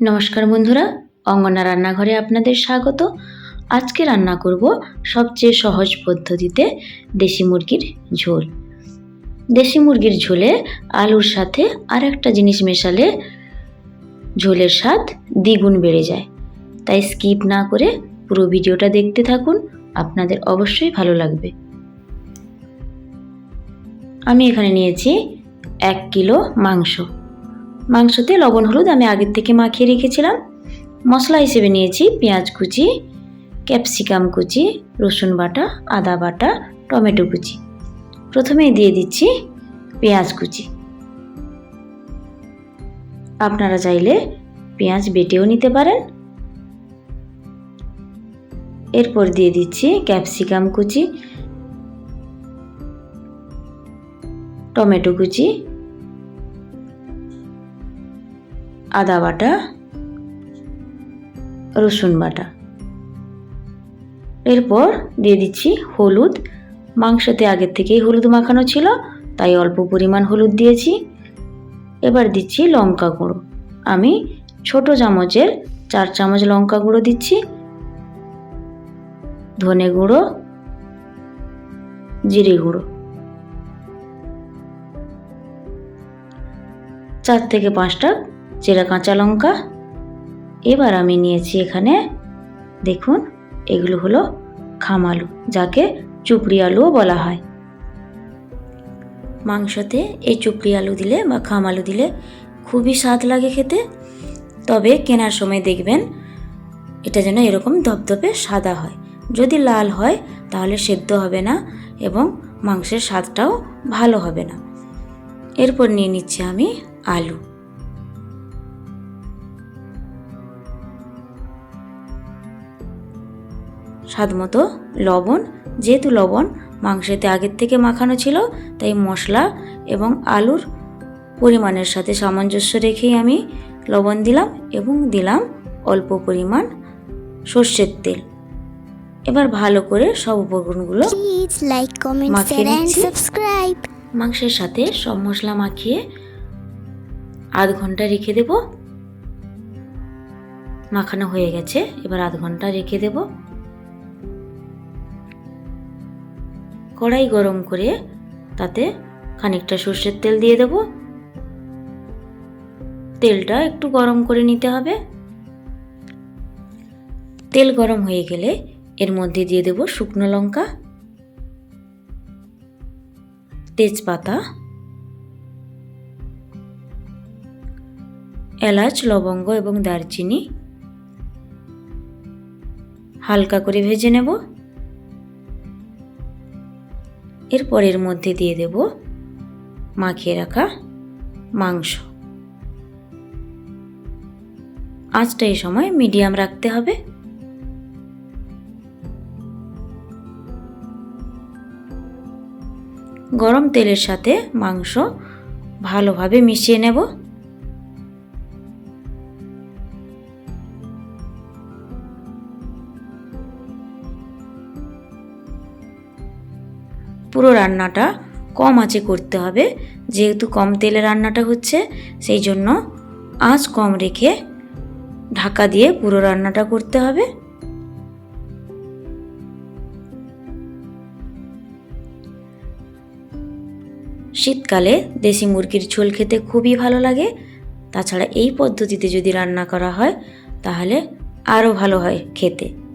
নমস্কার বন্ধুরা, অঙ্গনা রান্নাঘরে আপনাদের স্বাগত। আজকে রান্না করব সবচেয়ে সহজ পদ্ধতিতে দেশি মুরগির ঝোল। দেশি মুরগির ঝোলে আলুর সাথে আর একটা জিনিস মেশালে ঝোলের স্বাদ দ্বিগুণ বেড়ে যায়। তাই স্কিপ না করে পুরো ভিডিওটা দেখতে থাকুন, আপনাদের অবশ্যই ভালো লাগবে। আমি এখানে নিয়েছি এক কিলো মাংস। মাংসতে লবণ হলুদ আমি আগের থেকে মাখিয়ে রেখেছিলাম। মশলা হিসেবে নিয়েছি পেঁয়াজ কুচি, ক্যাপসিকাম কুচি, রসুন বাটা, আদা বাটা, টমেটো কুচি। প্রথমেই দিয়ে দিচ্ছি পেঁয়াজ কুচি। আপনারা চাইলে পেঁয়াজ বেটেও নিতে পারেন। এরপর দিয়ে দিচ্ছি ক্যাপসিকাম কুচি, টমেটো কুচি আদা বাটা, রসুন বাটা। এরপর দিয়ে দিচ্ছি হলুদ। মাংসতে আগের থেকেই হলুদ মাখানো ছিল, তাই অল্প পরিমাণ হলুদ দিয়েছি। এবার দিচ্ছি লঙ্কা গুঁড়ো। আমি ছোট চামচের চার চামচ লঙ্কা গুঁড়ো দিচ্ছি। ধনে গুঁড়ো, জিরে গুঁড়ো। চার থেকে পাঁচটা চেরা কাঁচা লঙ্কা। এবার আমি নিয়েছি এখানে, দেখুন, এগুলো হলো খামালু যাকে চুপড়ি আলুও বলা হয়। মাংসতে এই চুপড়ি আলু দিলে বা খাম আলু দিলে খুবই স্বাদ লাগে খেতে। তবে কেনার সময় দেখবেন, এটা যেন এরকম ধপধপে সাদা হয়। যদি লাল হয়, তাহলে সেদ্ধ হবে না এবং মাংসের স্বাদটাও ভালো হবে না। এরপর নিয়ে নিচ্ছি আমি আলু। স্বাদ মতো লবণ যেহেতু লবণ মাংসেতে আগের থেকে মাখানো ছিল তাই মশলা এবং আলুর পরিমাণের সাথে সামঞ্জস্য রেখেই আমি লবণ দিলাম এবং দিলাম অল্প পরিমাণ সর্ষের তেল। এবার ভালো করে সব উপকরণগুলো মাখিয়ে নিচ্ছি। মাংসের সাথে সব মশলা মাখিয়ে আধ ঘণ্টা রেখে দেব। মাখানো হয়ে গেছে এবার আধ ঘণ্টা রেখে দেব। কড়াই গরম করে তাতে খানিকটা সর্ষের তেল দিয়ে দেব। তেলটা একটু গরম করে নিতে হবে। তেল গরম হয়ে গেলে এর মধ্যে দিয়ে দেব শুকনো লঙ্কা, তেজপাতা, এলাচ, লবঙ্গ এবং দারচিনি। হালকা করে ভেজে নেব। এরপর এর মধ্যে দিয়ে দেব মাখিয়ে রাখা মাংস। আঁচটা এই সময় মিডিয়াম রাখতে হবে। গরম তেলের সাথে মাংস ভালোভাবে মিশিয়ে নেব। পুরো রান্নাটা কম আঁচে করতে হবে। যেহেতু কম তেলে রান্নাটা হচ্ছে, সেই জন্য আঁচ কম রেখে ঢাকা দিয়ে পুরো রান্নাটা করতে হবে। শীতকালে দেশি মুরগির ঝোল খেতে খুবই ভালো লাগে। তাছাড়া এই পদ্ধতিতে যদি রান্না করা হয়, তাহলে আরও ভালো হয় খেতে।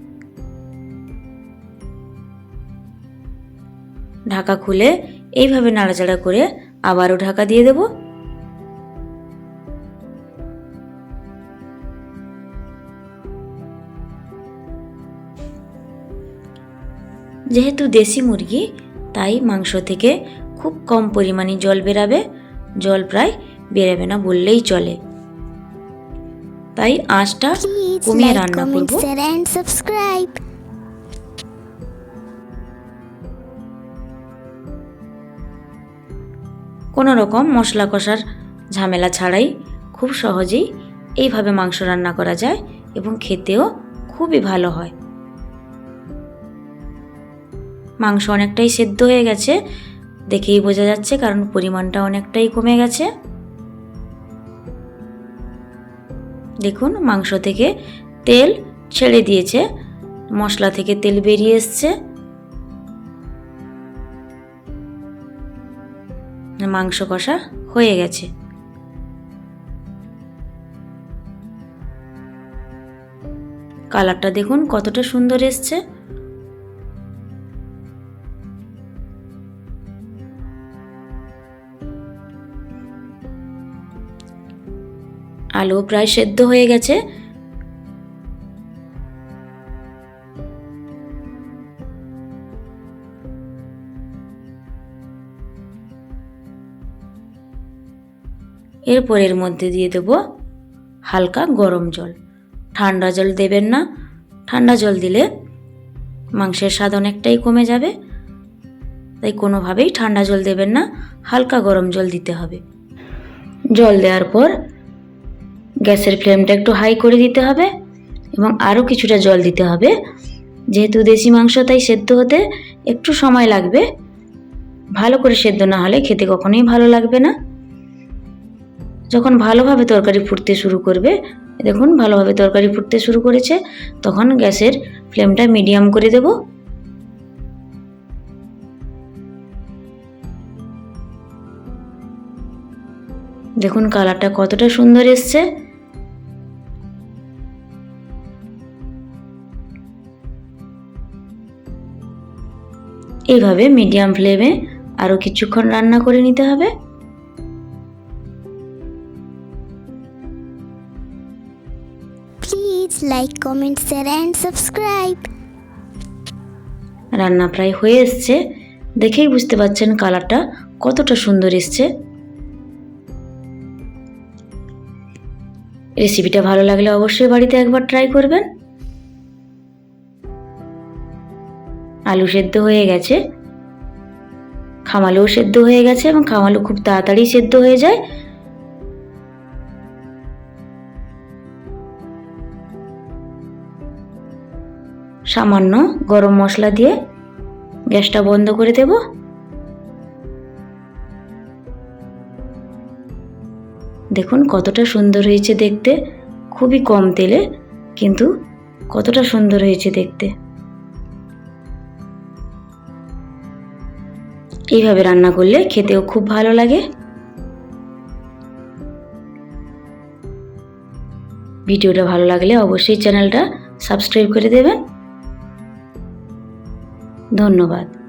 ঢাকা খুলে এইভাবে নাড়াচাড়া করে আবারও ঢাকা দিয়ে দেব। যেহেতু দেশি মুরগি তাই মাংস থেকে খুব কম পরিমাণে জল বেরাবে। জল প্রায় বেরাবে না বললেই চলে। তাই আঁচটা কমিয়ে রান্না করব। কোনো রকম মশলা কষার ঝামেলা ছাড়াই খুব সহজেই এইভাবে মাংস রান্না করা যায় এবং খেতেও খুবই ভালো হয়। মাংস অনেকটাই সেদ্ধ হয়ে গেছে, দেখেই বোঝা যাচ্ছে কারণ পরিমাণটা অনেকটাই কমে গেছে। দেখুন, মাংস থেকে তেল ছেড়ে দিয়েছে, মশলা থেকে তেল বেরিয়ে এসছে। মাংস কষা হয়ে গেছে। কালারটা দেখুন কতটা সুন্দর এসছে। আলু প্রায় সেদ্ধ হয়ে গেছে। এরপর এর মধ্যে দিয়ে দেব হালকা গরম জল। ঠান্ডা জল দেবেন না। ঠান্ডা জল দিলে মাংসের স্বাদ অনেকটাই কমে যাবে। তাই কোনোভাবেই ঠান্ডা জল দেবেন না। হালকা গরম জল দিতে হবে। জল দেওয়ার পর গ্যাসের ফ্লেমটা একটু হাই করে দিতে হবে এবং আরও কিছুটা জল দিতে হবে। যেহেতু দেশি মাংস, তাই সেদ্ধ হতে একটু সময় লাগবে। ভালো করে সেদ্ধ না হলে খেতে কখনোই ভালো লাগবে না। যখন ভালোভাবে তরকারি ফুটতে শুরু করবে, দেখুন ভালোভাবে তরকারি ফুটতে শুরু করেছে, তখন গ্যাসের ফ্লেমটা মিডিয়াম করে দেব। দেখুন কালারটা কতটা সুন্দর এসছে। এইভাবে মিডিয়াম ফ্লেমে আরও কিছুক্ষণ রান্না করে নিতে হবে। Please like, comment, and subscribe রান্না প্রায় হয়ে এসছে। দেখেই বুঝতে পারছেন কালারটা কতটা সুন্দর এসছে। রেসিপিটা ভালো লাগলে অবশ্যই বাড়িতে একবার ট্রাই করবেন। আলু সেদ্ধ হয়ে গেছে। খামালুও সেদ্ধ হয়ে গেছে এবং খামালু খুব তাড়াতাড়ি সেদ্ধ হয়ে যায়। সামান্য গরম মশলা দিয়ে গ্যাসটা বন্ধ করে দেব। দেখুন কতটা সুন্দর হয়েছে দেখতে। খুবই কম তেলে, কিন্তু কতটা সুন্দর হয়েছে দেখতে। এইভাবে রান্না করলে খেতেও খুব ভালো লাগে। ভিডিওটা ভালো লাগলে অবশ্যই চ্যানেলটা সাবস্ক্রাইব করে দেবেন। ধন্যবাদ।